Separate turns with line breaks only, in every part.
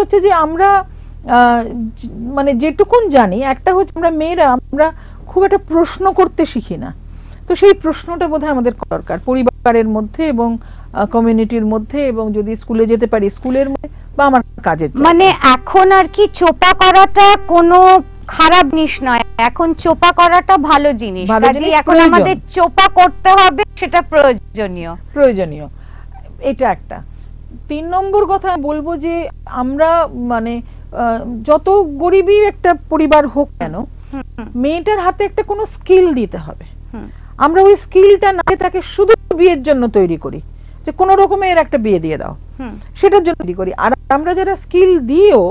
হচ্ছে যে আমরা মানে যেটুকুন জানি একটা হচ্ছে আমরা মেয়েরা আমরা খুব একটা প্রশ্ন করতে শিখি না। তো সেই প্রশ্নটা বোধহয় আমাদের দরকার। পরিবারের মধ্যে এবং কমিউনিটির মধ্যে এবং যদি স্কুলে যেতে পারি স্কুলের মধ্যে বা আমার কাজের
মানে এখন আর কি চোপা করাটা কোনো খারাপ জিনিস নয়। এখন চোপা করাটা ভালো জিনিস। কাজেই এখন আমাদের চোপা করতে হবে সেটা প্রয়োজনীয়।
প্রয়োজনীয়। এটা একটা। তিন নম্বর কথা বলব যে আমরা মানে যত গরিবই একটা পরিবার হোক কেন মেয়েটার হাতে একটা কোনো স্কিল দিতে হবে। আমরা ওই স্কিলটা না তাকে শুধু বিয়ের জন্য তৈরি করি যে কোনো রকমের একটা বিয়ে দিয়ে দাও সেটার জন্য তৈরি করি। আর আমরা যারা স্কিল দিও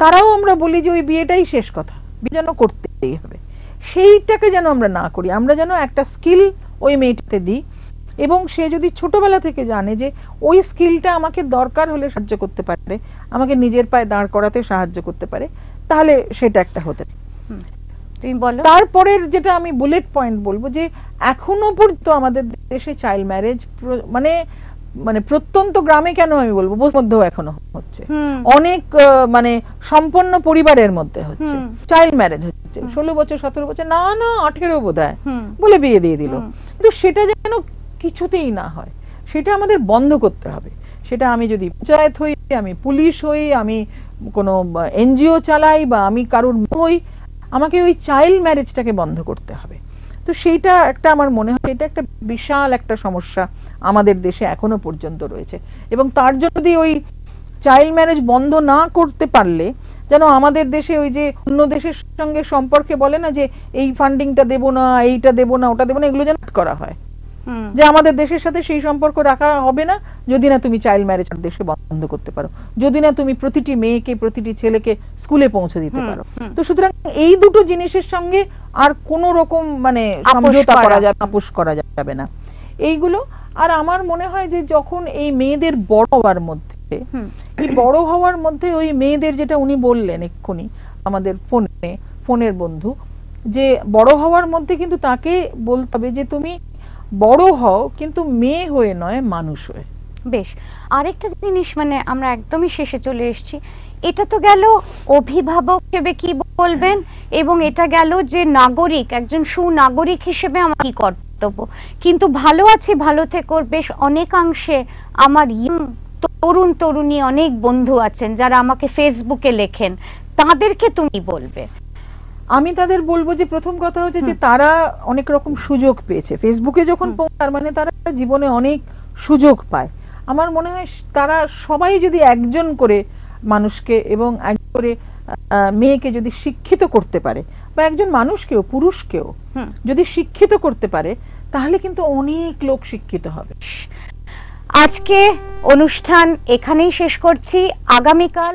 তারাও আমরা বলি যে ওই বিয়েটাই শেষ কথা বিয়ে যেন করতেই হবে। সেইটাকে যেন আমরা না করি আমরা যেন একটা স্কিল ওই মেয়েটাতে দিই এবং সে যদি ছোটবেলা থেকে জানে যে ওই স্কিলটা আমাকে দরকার হলে সাহায্য করতে পারে আমাকে নিজের পায়ে দাঁড় করাতে সাহায্য করতে পারে তাহলে সেটা একটা হতে
তুমি বলো।
তারপরের যেটা আমি বুলেট পয়েন্ট বলব যে এখনও পর্যন্ত আমাদের দেশে চাইল্ড ম্যারেজ মানে মানে প্রত্যন্ত গ্রামে কেন আমি বলব? মধ্যেও এখনও হচ্ছে। অনেক মানে সম্পন্ন পরিবারের মধ্যে হচ্ছে। চাইল্ড ম্যারেজ হচ্ছে। ষোলো বছর সতেরো বছর না না আঠেরো বোধ হয় বলে বিয়ে দিয়ে দিল। কিন্তু সেটা যেন কিছুতেই না হয়। সেটা আমাদের বন্ধ করতে হবে। সেটা আমি যদি পঞ্চায়েত হই, আমি পুলিশ হই, আমি কোনো এনজিও চালাই বা আমি কারোর হই, আমাকে ওই চাইল্ড ম্যারেজটাকে বন্ধ করতে হবে। তো সেইটা একটা আমার মনে হয়, এটা একটা বিশাল একটা সমস্যা আমাদের দেশে এখনও পর্যন্ত রয়েছে। এবং তার জন্য যদি ওই চাইল্ড ম্যারেজ বন্ধ না করতে পারলে, যেন আমাদের দেশে ওই যে অন্য দেশের সঙ্গে সম্পর্কে বলে না যে, এই ফান্ডিংটা দেবো না, এইটা দেবো না, ওটা দেবো না, এগুলো যেন করা হয়। যে আমাদের দেশের সাথে সেই সম্পর্ক রাখা হবে না যদি না তুমি চাইল্ড ম্যারেজ দেশে বন্ধ করতে পারো। যদি না তুমি প্রতিটি মেয়েকে প্রতিটি ছেলেকে স্কুলে পৌঁছে দিতে পারো। তো সুতরাং এই দুটো জিনিসের সঙ্গে আর কোনো রকম মানে সমঝোতা
করা।
যাবে আপোষ করা যাবে না। এইগুলো আর আমার মনে হয় যে যখন এই মেয়েদের বড় হওয়ার মধ্যে এই বড় হওয়ার মধ্যে ওই মেয়েদের যেটা উনি বললেন এক্ষুনি আমাদের ফোনে ফোনের বন্ধু যে বড় হওয়ার মধ্যে কিন্তু তাকে বলতে হবে যে তুমি বড় হও, কিন্তু মেয়ে হয়ে নয়, মানুষ হয়ে।
বেশ, আরেকটা জিনিস মানে আমরা একদমই শেষে চলে এসেছি। এটা তো গেল অভিভাবক হিসেবে কি বলবেন? এবং এটা গেল যে নাগরিক, একজন সুনাগরিক হিসেবে আমার কি কর্তব্য? কিন্তু ভালো আছি, ভালো থেকো, বেশ অনেকাংশে আমার তরুণ তরুণী অনেক বন্ধু আছেন যারা আমাকে ফেসবুকে লেখেন। তাদেরকে তুমি বলবে।
আমি তাদের বলব যে প্রথম কথা হচ্ছে যে তারা অনেক রকম সুযোগ পেয়েছে। ফেসবুকে যখন তার মানে তারা জীবনে অনেক সুযোগ পায়। আমার মনে হয় তারা সবাই যদি একজন করে মানুষকে এবং এক করে আহ, মেয়েকে যদি শিক্ষিত করতে পারে বা একজন মানুষকেও পুরুষকেও
হুম।
যদি শিক্ষিত করতে পারে তাহলে কিন্তু অনেক লোক শিক্ষিত হবে।
আজকে অনুষ্ঠান এখানেই শেষ করছি। আগামীকাল